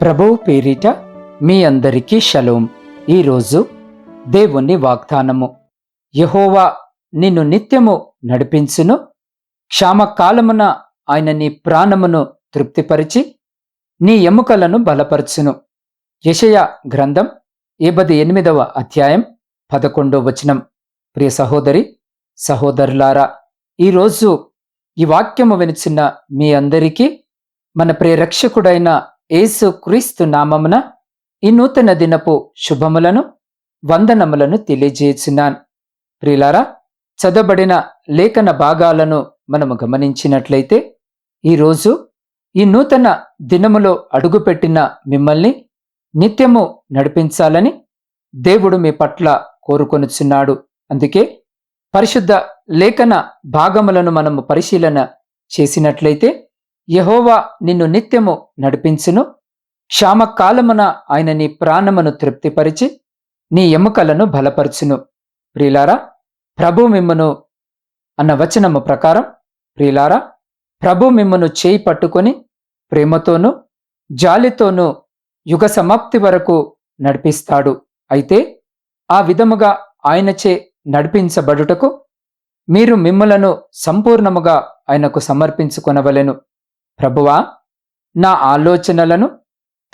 ప్రభువు పేరిట మీ అందరికీ షలోం. ఈరోజు దేవుని వాగ్దానము. యహోవా నిన్ను నిత్యము నడిపించును. క్షామకాలమున ఆయన నీ ప్రాణమును తృప్తిపరిచి నీ ఎముకలను బలపరచును. యషయ గ్రంథం ఏబది ఎనిమిదవ అధ్యాయం పదకొండో వచనం. ప్రియ సహోదరి సహోదరులారా ఈరోజు ఈ వాక్యము వినిచిన మీ అందరికీ మన ప్రియరక్షకుడైన ఏసు క్రీస్తు నామమున ఈ నూతన దినపు శుభములను వందనములను తెలియజేస్తున్నాను ప్రిలారా చదవబడిన లేఖన భాగాలను మనము గమనించినట్లయితే ఈరోజు ఈ నూతన దినములో అడుగుపెట్టిన మిమ్మల్ని నిత్యము నడిపించాలని దేవుడు మీ పట్ల కోరుకొనుచున్నాడు. అందుకే పరిశుద్ధ లేఖన భాగములను మనము పరిశీలన చేసినట్లయితే యహోవా నిన్ను నిత్యము నడిపించును. క్షామకాలమున ఆయన నీ ప్రాణమును తృప్తిపరిచి నీ ఎముకలను బలపరచును. ప్రియులారా ప్రభు మిమ్మను అన్న వచనము ప్రకారం ప్రియులారా ప్రభు మిమ్మను చేయి పట్టుకొని ప్రేమతోనూ జాలితోనూ యుగ సమాప్తి వరకు నడిపిస్తాడు. అయితే ఆ విధముగా ఆయనచే నడిపించబడుటకు మీరు మిమ్ములను సంపూర్ణముగా ఆయనకు సమర్పించుకొనవలెను. ప్రభువా నా ఆలోచనలను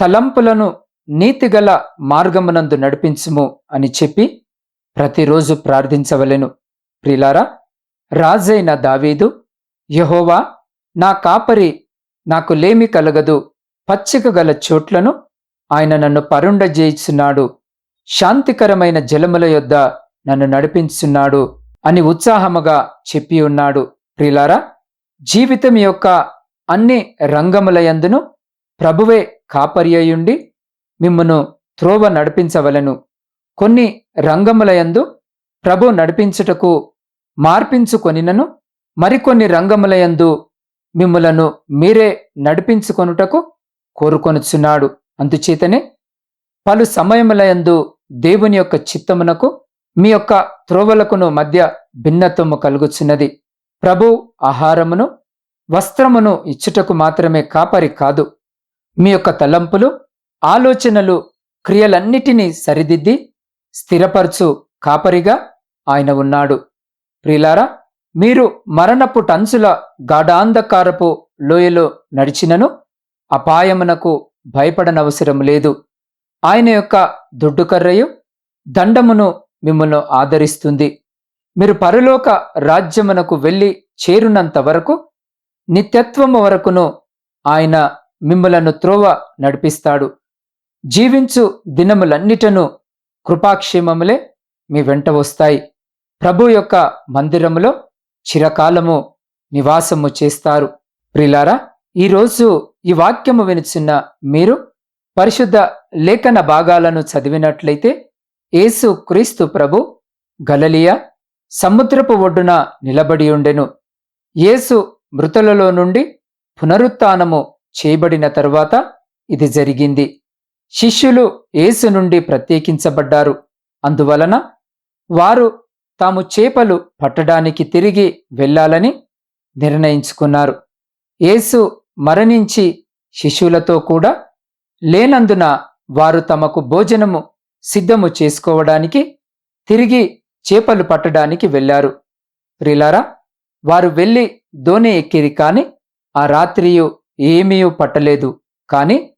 తలంపులను నీతిగల మార్గమునందు నడిపించుము అని చెప్పి ప్రతిరోజు ప్రార్థించవలెను. ప్రిలారా రాజైన దావీదు యహోవా నా కాపరి నాకు లేమి కలగదు. పచ్చిక గల చోట్లను ఆయన నన్ను పరుండజేయుచున్నాడు శాంతికరమైన జలముల యొద్ద నన్ను నడిపించున్నాడు అని ఉత్సాహముగా చెప్పి ఉన్నాడు. ప్రిలారా జీవితం యొక్క అన్ని రంగములయందును ప్రభువే కాపర్యయుండి మిమ్మను త్రోవ నడిపించవలను. కొన్ని రంగములయందు ప్రభు నడిపించుటకు మార్పించుకొనినను మరికొన్ని రంగములయందు మిమ్ములను మీరే నడిపించుకొనుటకు కోరుకొనుచున్నాడు. అందుచేతనే పలు సమయములయందు దేవుని యొక్క చిత్తమునకు మీ యొక్క త్రోవలకును మధ్య భిన్నత్వము కలుగుచున్నది. ప్రభు ఆహారమును వస్త్రమును ఇచ్చుటకు మాత్రమే కాపరి కాదు. మీ యొక్క తలంపులు ఆలోచనలు క్రియలన్నిటినీ సరిదిద్ది స్థిరపరచు కాపరిగా ఆయన ఉన్నాడు. ప్రిలారా మీరు మరణపు టంచుల గాఢాంధకారపు లోయలో నడిచినను అపాయమునకు భయపడనవసరం లేదు. ఆయన యొక్క దుడ్డుకర్రయు దండమును మిమ్మల్ని ఆదరిస్తుంది. మీరు పరలోక రాజ్యమునకు వెళ్ళి చేరునంత వరకు నిత్యత్వము వరకును ఆయన మిమ్మలను త్రోవ నడిపిస్తాడు. జీవించు దినములన్నిటను కృపాక్షేమములే మీ వెంట వస్తాయి. ప్రభు యొక్క మందిరములో చిరకాలము నివాసము చేస్తారు. ప్రిలారా ఈరోజు ఈ వాక్యము వినిచిన్న మీరు పరిశుద్ధ లేఖన భాగాలను చదివినట్లయితే యేసు క్రీస్తు ప్రభు గలలియా సముద్రపు ఒడ్డున నిలబడి ఉండెను. యేసు మృతులలో నుండి పునరుత్నము చేయబడిన తరువాత ఇది జరిగింది. శిష్యులు యేసు నుండి ప్రత్యేకించబడ్డారు. అందువలన వారు తాము చేపలు పట్టడానికి తిరిగి వెళ్ళాలని నిర్ణయించుకున్నారు. యేసు మరణించి శిష్యులతో కూడా లేనందున వారు తమకు భోజనము సిద్ధము చేసుకోవడానికి తిరిగి చేపలు పట్టడానికి వెళ్ళారు. ప్రిలారా వారు వెళ్ళి దోణి ఎక్కిరి కాని ఆ రాత్రియు ఏమీయూ పట్టలేదు. కాని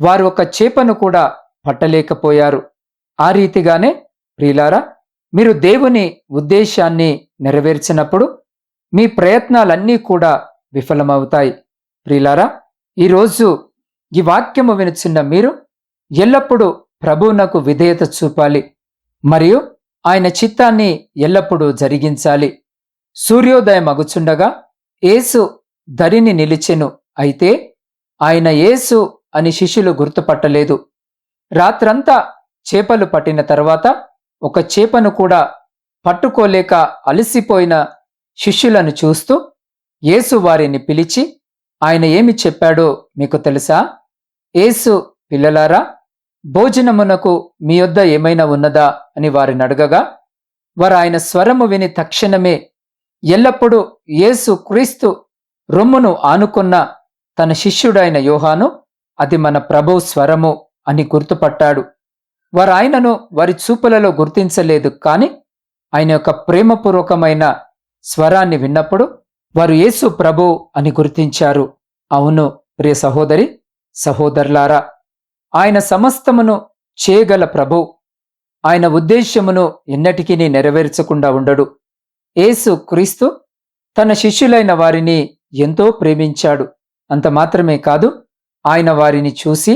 వారు ఒక చేపను కూడా పట్టలేకపోయారు. ఆ రీతిగానే ప్రియులారా మీరు దేవుని ఉద్దేశాన్ని నెరవేర్చినప్పుడు మీ ప్రయత్నాలన్నీ కూడా విఫలమవుతాయి. ప్రియులారా ఈరోజు ఈ వాక్యము వినుచున్న మీరు ఎల్లప్పుడూ ప్రభువునకు విధేయత చూపాలి. మరియు ఆయన చిత్తాన్ని ఎల్లప్పుడూ జరిగించాలి. సూర్యోదయం అగుచుండగా ఏసు ధరిని నిలిచెను. అయితే ఆయన ఏసు అని శిష్యులు గుర్తుపట్టలేదు. రాత్రంతా చేపలు పట్టిన తర్వాత ఒక చేపను కూడా పట్టుకోలేక అలసిపోయిన శిష్యులను చూస్తూ యేసు వారిని పిలిచి ఆయన ఏమి చెప్పాడో మీకు తెలుసా? ఏసు పిల్లలారా భోజనమునకు మీ యొద్ద ఏమైనా ఉన్నదా? అని వారిని అడగగా వారు ఆయన స్వరము విని తక్షణమే ఎల్లప్పుడూ యేసు క్రీస్తు రొమ్మును ఆనుకున్న తన శిష్యుడైన యోహాను అది మన ప్రభు స్వరము అని గుర్తుపట్టాడు. వారు ఆయనను వారి చూపులలో గుర్తించలేదు కాని ఆయన యొక్క ప్రేమపూర్వకమైన స్వరాన్ని విన్నప్పుడు వారు యేసు ప్రభు అని గుర్తించారు. అవును ప్రియ సహోదరి సహోదరులారా ఆయన సమస్తమును చేయగల ప్రభు. ఆయన ఉద్దేశ్యమును ఎన్నటికీ నెరవేర్చకుండా ఉండడు. యేసు క్రీస్తు తన శిష్యులైన వారిని ఎంతో ప్రేమించాడు. అంత మాత్రమే కాదు ఆయన వారిని చూసి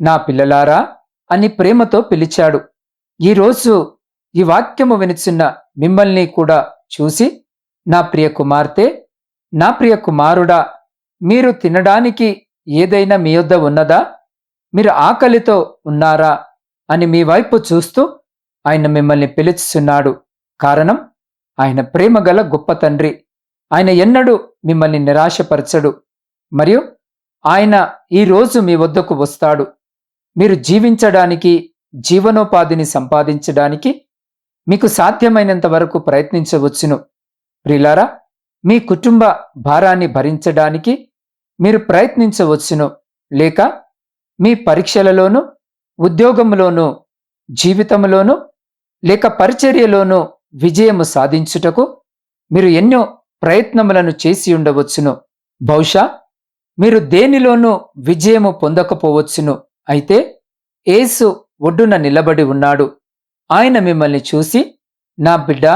నా పిల్లలారా అని ప్రేమతో పిలిచాడు. ఈరోజు ఈ వాక్యము వినిచున్న మిమ్మల్ని కూడా చూసి నా ప్రియ కుమార్తె నా ప్రియ కుమారుడా మీరు తినడానికి ఏదైనా మీ యొద్ద ఉన్నదా? మీరు ఆకలితో ఉన్నారా? అని మీ వైపు చూస్తూ ఆయన మిమ్మల్ని పిలుచుచున్నాడు కారణం ఆయన ప్రేమ గల గొప్ప తండ్రి. ఆయన ఎన్నడూ మిమ్మల్ని నిరాశపరచడు. మరియు ఆయన ఈ రోజు మీ వద్దకు వస్తాడు. మీరు జీవించడానికి జీవనోపాధిని సంపాదించడానికి మీకు సాధ్యమైనంత వరకు ప్రయత్నించవచ్చును. ప్రిలారా మీ కుటుంబ భారాన్ని భరించడానికి మీరు ప్రయత్నించవచ్చును. లేక మీ పరీక్షలలోనూ ఉద్యోగంలోనూ జీవితంలోనూ లేక పరిచర్యలోనూ విజయము సాధించుటకు మీరు ఎన్నో ప్రయత్నములను చేసి ఉండవచ్చును. బహుశా మీరు దేనిలోనూ విజయము పొందకపోవచ్చును. అయితే ఏసు ఒడ్డున నిలబడి ఉన్నాడు. ఆయన మిమ్మల్ని చూసి నా బిడ్డ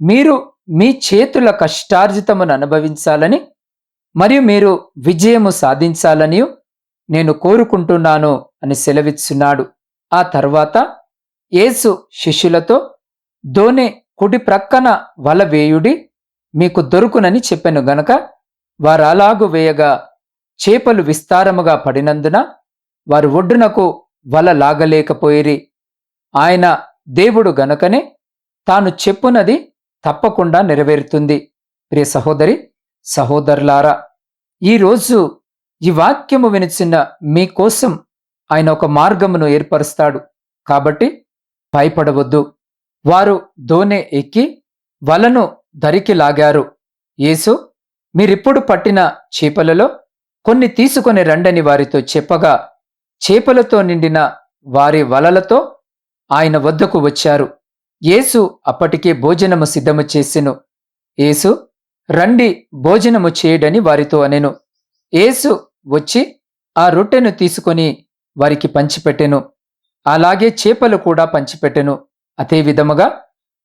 మీరు మీ చేతుల కష్టార్జితమును అనుభవించాలని మరియు మీరు విజయము సాధించాలని నేను కోరుకుంటున్నాను అని సెలవిస్తున్నాడు ఆ తర్వాత యేసు శిష్యులతో దోనె కుడి ప్రక్కన వల వేయుడి మీకు దొరుకునని చెప్పెను గనక వారలాగు వేయగా చేపలు విస్తారముగా పడినందున వారు ఒడ్డునకు వల లాగలేకపోయిరి. ఆయన దేవుడు గనుకనే తాను చెప్పునది తప్పకుండా నెరవేరుతుంది. ప్రియ సహోదరి సహోదరులారా ఈరోజు ఈ వాక్యము వినిచిన మీకోసం ఆయన ఒక మార్గమును ఏర్పరుస్తాడు. కాబట్టి భయపడవద్దు. వారు దోనె ఎక్కి వలను దరికి లాగారు. యేసు మీరిప్పుడు పట్టిన చేపలలో కొన్ని తీసుకొని రండని వారితో చెప్పగా చేపలతో నిండిన వారి వలలతో ఆయన వద్దకు వచ్చారు. యేసు అప్పటికే భోజనము సిద్ధము చేసెను. యేసు రండి భోజనము చేయడని వారితో అనెను. యేసు వచ్చి ఆ రొట్టెను తీసుకొని వారికి పంచిపెట్టెను. అలాగే చేపలు కూడా పంచిపెట్టెను. అదే విధముగా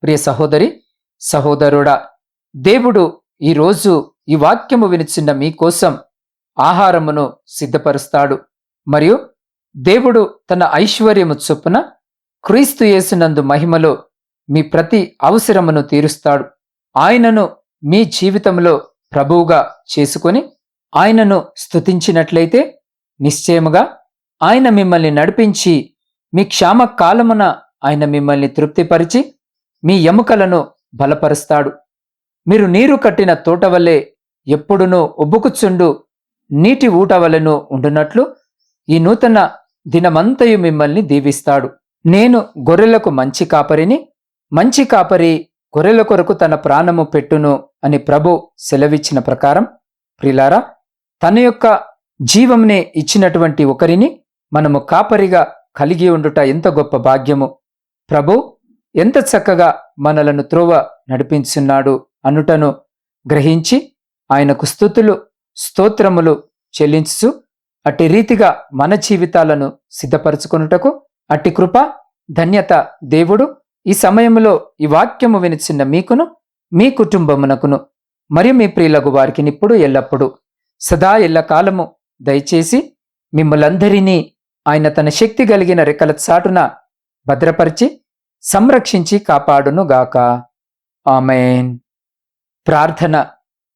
ప్రియ సహోదరి సహోదరుడా దేవుడు ఈరోజు ఈ వాక్యము వినిచిన్న మీకోసం ఆహారమును సిద్ధపరుస్తాడు. మరియు దేవుడు తన ఐశ్వర్యము చొప్పున క్రీస్తు యేసునందు మహిమలో మీ ప్రతి అవసరమును తీరుస్తాడు. ఆయనను మీ జీవితంలో ప్రభువుగా చేసుకొని ఆయనను స్తుతించినట్లయితే నిశ్చయముగా ఆయన మిమ్మల్ని నడిపించి మీ క్షామ కాలమున ఆయన మిమ్మల్ని తృప్తిపరిచి మీ ఎముకలను బలపరుస్తాడు. మీరు నీరు కట్టిన తోట వల్లే ఎప్పుడునూ ఉబ్బుకుచుండు నీటి ఊట వలెను ఉండునట్లు ఈ నూతన దినమంతయు మిమ్మల్ని దీవిస్తాడు. నేను గొర్రెలకు మంచి కాపరిని మంచి కాపరి గొర్రెల కొరకు తన ప్రాణము పెట్టును అని ప్రభు సెలవిచ్చిన ప్రకారం ప్రిలారా తన యొక్క జీవంనే ఇచ్చినటువంటి ఒకరిని మనము కాపరిగా కలిగి ఉండుట ఎంత గొప్ప భాగ్యము. ప్రభు ఎంత చక్కగా మనలను త్రోవ నడిపించున్నాడు అనుటను గ్రహించి ఆయనకు స్థుతులు స్తోత్రములు చెల్లించు అట్టి రీతిగా మన జీవితాలను సిద్ధపరచుకొనుటకు అట్టి కృప ధన్యత దేవుడు ఈ సమయంలో ఈ వాక్యము వినిచిన్న మీకును మీ కుటుంబమునకును మరియు మీ ప్రియులకు వారికి నిప్పుడు ఎల్లప్పుడు సదా ఎల్లకాలము దయచేసి మిమ్మలందరినీ ఆయన తన శక్తి కలిగిన రెక్కల చాటున భద్రపరిచి సంరక్షించి కాపాడును గాక ఆమెన్. ప్రార్థన.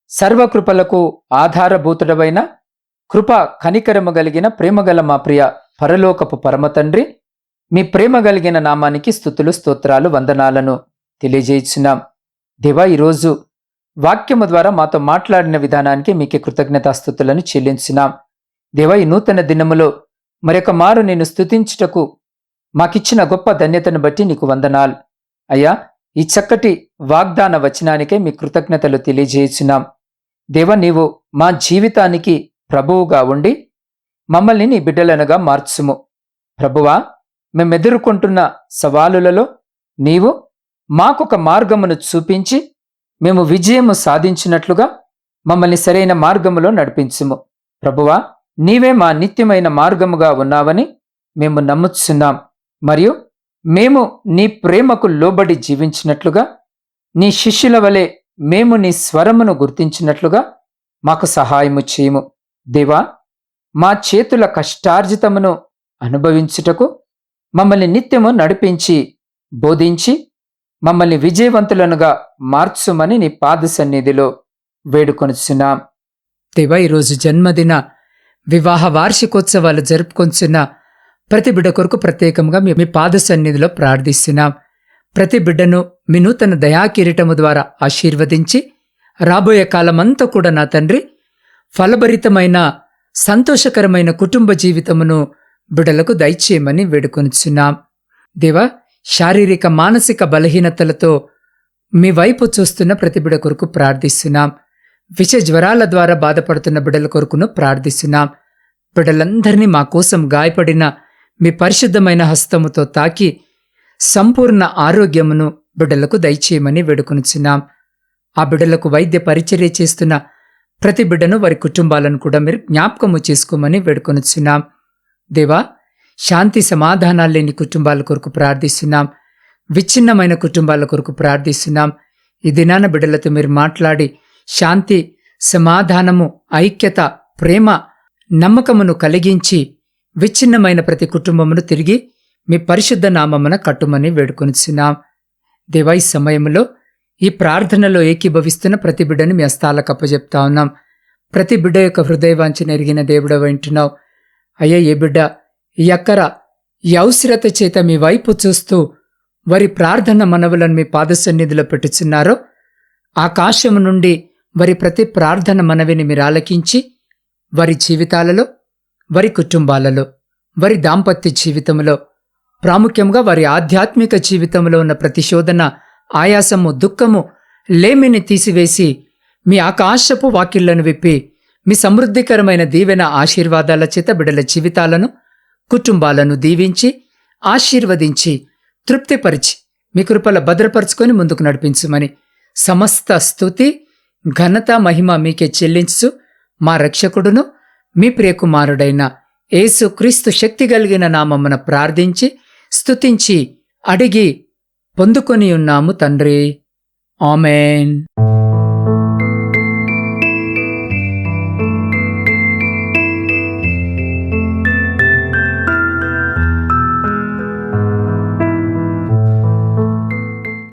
సర్వకృపలకు ఆధారభూతుడవైన కృప కనికరము కలిగిన ప్రేమగల మా ప్రియ పరలోకపు పరమతండ్రి మీ ప్రేమ కలిగిన నామానికి స్థుతులు స్తోత్రాలు వందనాలను తెలియజేయించున్నాం. దేవా ఈరోజు వాక్యము ద్వారా మాతో మాట్లాడిన విధానానికి మీకే కృతజ్ఞతాస్థుతులను చెల్లించున్నాం దేవా ఈ నూతన దినములో మరొక మారు నేను స్థుతించుటకు మాకిచ్చిన గొప్ప ధన్యతను బట్టి నీకు వందనాలు. అయ్యా ఈ చక్కటి వాగ్దాన వచనానికే మీ కృతజ్ఞతలు తెలియజేయుచున్నాం దేవ నీవు మా జీవితానికి ప్రభువుగా ఉండి మమ్మల్ని నీ బిడ్డలనుగా మార్చుము. ప్రభువా మేమెదుర్కొంటున్న సవాలులలో నీవు మాకొక మార్గమును చూపించి మేము విజయము సాధించినట్లుగా మమ్మల్ని సరైన మార్గములో నడిపించుము. ప్రభువా నీవే మా నిత్యమైన మార్గముగా ఉన్నావని మేము నమ్ముచున్నాం. మరియు మేము నీ ప్రేమకు లోబడి జీవించినట్లుగా నీ శిష్యుల వలె మేము నీ స్వరమును గుర్తించినట్లుగా మాకు సహాయము చేయము. దేవా మా చేతుల కష్టార్జితమును అనుభవించుటకు మమ్మల్ని నిత్యము నడిపించి బోధించి మమ్మల్ని విజయవంతులనుగా మార్చుమని నీ పాద సన్నిధిలో వేడుకొనుచున్నాం. దేవా ఈరోజు జన్మదిన వివాహ వార్షికోత్సవాలు జరుపుకొంచున్న ప్రతి బిడ్డ కొరకు ప్రత్యేకంగా మీ మీ పాద సన్నిధిలో ప్రార్థిస్తున్నాం. ప్రతి బిడ్డను మీ నూతన దయాకిరీటము ద్వారా ఆశీర్వదించి రాబోయే కాలమంతా కూడా నా తండ్రి ఫలభరితమైన సంతోషకరమైన కుటుంబ జీవితమును బిడలకు దయచేయమని వేడుకొనిచున్నాం. దేవా శారీరక మానసిక బలహీనతలతో మీ వైపు చూస్తున్న ప్రతి బిడ కొరకు ప్రార్థిస్తున్నాం. విష జ్వరాల ద్వారా బాధపడుతున్న బిడల కొరకును ప్రార్థిస్తున్నాం. బిడలందరినీ మా కోసం గాయపడిన మీ పరిశుద్ధమైన హస్తముతో తాకి సంపూర్ణ ఆరోగ్యమును బిడ్డలకు దయచేయమని వేడుకొనుచున్నాం. ఆ బిడ్డలకు వైద్య పరిచర్య చేస్తున్న ప్రతి బిడ్డను వారి కుటుంబాలను కూడా మీరు జ్ఞాపకము చేసుకోమని వేడుకొనుచున్నాం. దేవా శాంతి సమాధానాలు లేని కుటుంబాల కొరకు ప్రార్థిస్తున్నాం. విచ్ఛిన్నమైన కుటుంబాల కొరకు ప్రార్థిస్తున్నాం. ఈ దినాన బిడ్డలతో మీరు మాట్లాడి శాంతి సమాధానము ఐక్యత ప్రేమ నమ్మకమును కలిగించి విచ్ఛిన్నమైన ప్రతి కుటుంబమును తిరిగి మీ పరిశుద్ధ నామమున కట్టుమని వేడుకొనిచున్నాం. దేవా ఈ సమయంలో ఈ ప్రార్థనలో ఏకీభవిస్తున్న ప్రతి బిడ్డను మీ హస్తాలకు అప్పజెప్తా ఉన్నాం. ప్రతి బిడ్డ యొక్క హృదయవాంఛన ఎరిగిన దేవుడ వింటున్నావు అయ్యా ఏ బిడ్డ ఈ అక్కర ఈ అవసరత చేత మీ వైపు చూస్తూ వారి ప్రార్థన మనవులను మీ పాద సన్నిధిలో పెట్టుచున్నారో ఆకాశము నుండి వారి ప్రతి ప్రార్థన మనవిని మీరు ఆలకించి వారి జీవితాలలో వారి కుటుంబాలలో వారి దాంపత్య జీవితంలో ప్రాముఖ్యంగా వారి ఆధ్యాత్మిక జీవితంలో ఉన్న ప్రతిశోధన ఆయాసము దుఃఖము లేమిని తీసివేసి మీ ఆకాశపు వాకిళ్ళను విప్పి మీ సమృద్ధికరమైన దీవెన ఆశీర్వాదాల చేత బిడల జీవితాలను కుటుంబాలను దీవించి ఆశీర్వదించి తృప్తిపరిచి మీ కృపల భద్రపరుచుకొని ముందుకు నడిపించుమని సమస్త స్థుతి ఘనత మహిమ మీకే చెల్లించు మా రక్షకుడును మీ ప్రియకుమారుడైన యేసు క్రీస్తు శక్తి కలిగిన నామమున ప్రార్థించి స్తుతించి అడిగి పొందుకొని ఉన్నాము తండ్రి. ఆమెన్.